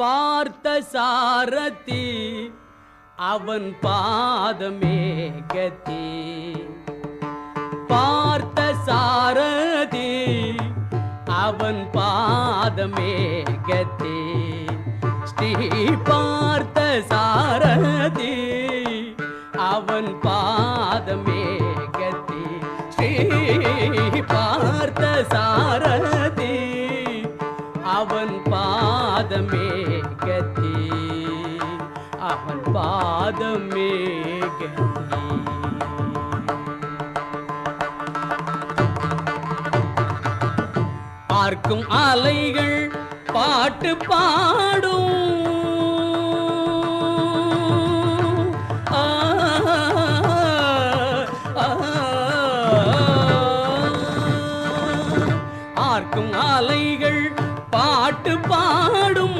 பார்த்த சாரதி அவன் பாதமே கத்தி. பார்த்த சாரதி அவன் பாதமே கத்தி. ஸ்ரீ பார்த்த சாரதி அவன் பாதமே கத்தி. ஸ்ரீ பார்த்த சாரதி அவன் பாதமே கதி அவன் பாதமே கதி பார்க்கும் அலைகள் பாட்டு பாடும். பார்க்கும் அலைகள் பாட்டு பா